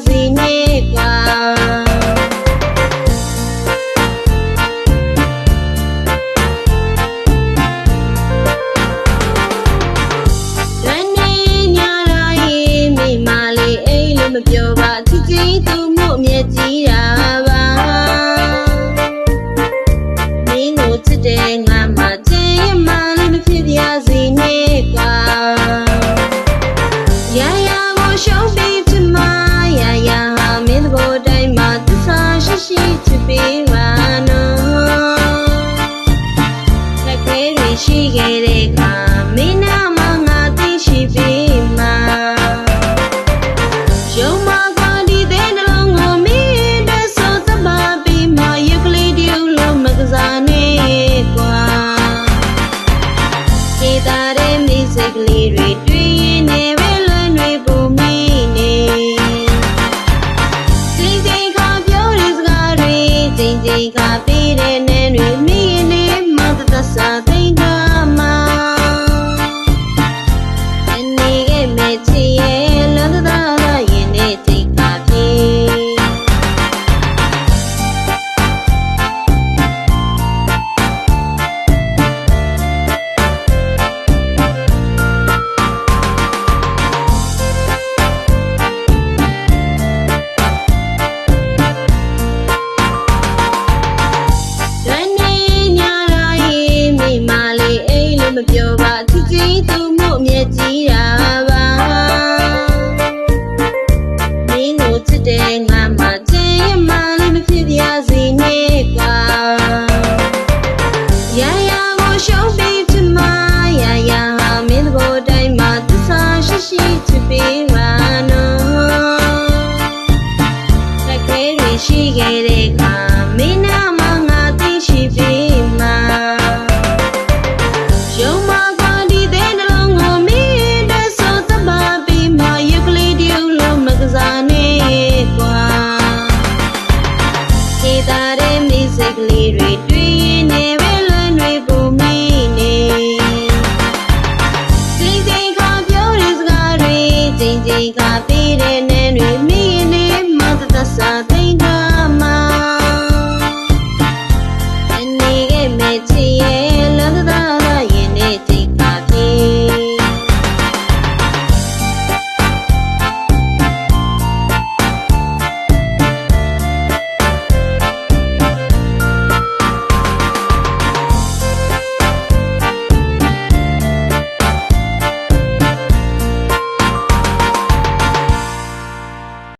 စ်ပြစေနဲ့ကွာ ပေးပါနော်လက်ခဲတွေရှိခဲ့တဲ့အခါမင်းနာမငါသိရှိပြီးမှရုံမကွာဒီတဲ့နှလုံးကိုမင်းတဲ့ဆိုသဘာပြီးမှရုပ်ကလေးတူလို့မကစားနဲ့ကွာကေတာတဲ့မိစိတ်ကလေးတွေတွေ့ရင်လည်း ချင်းသူမှုအမြဲကြီးတာပါမင်းကိုချစ်တဲ့ငါမှချင်ရမှလည်းမဖြစ်ပြစေနဲ့ကွာရာရာကိုရှုံးပြီးဖြစ်မရာရာဟာမင်းသဘောတိုင်းမှာသစ္စာရှိရှိချစ်ပေးပါနော်လက်ခဲတွေရှိခဲ့တဲ့အ ကြိ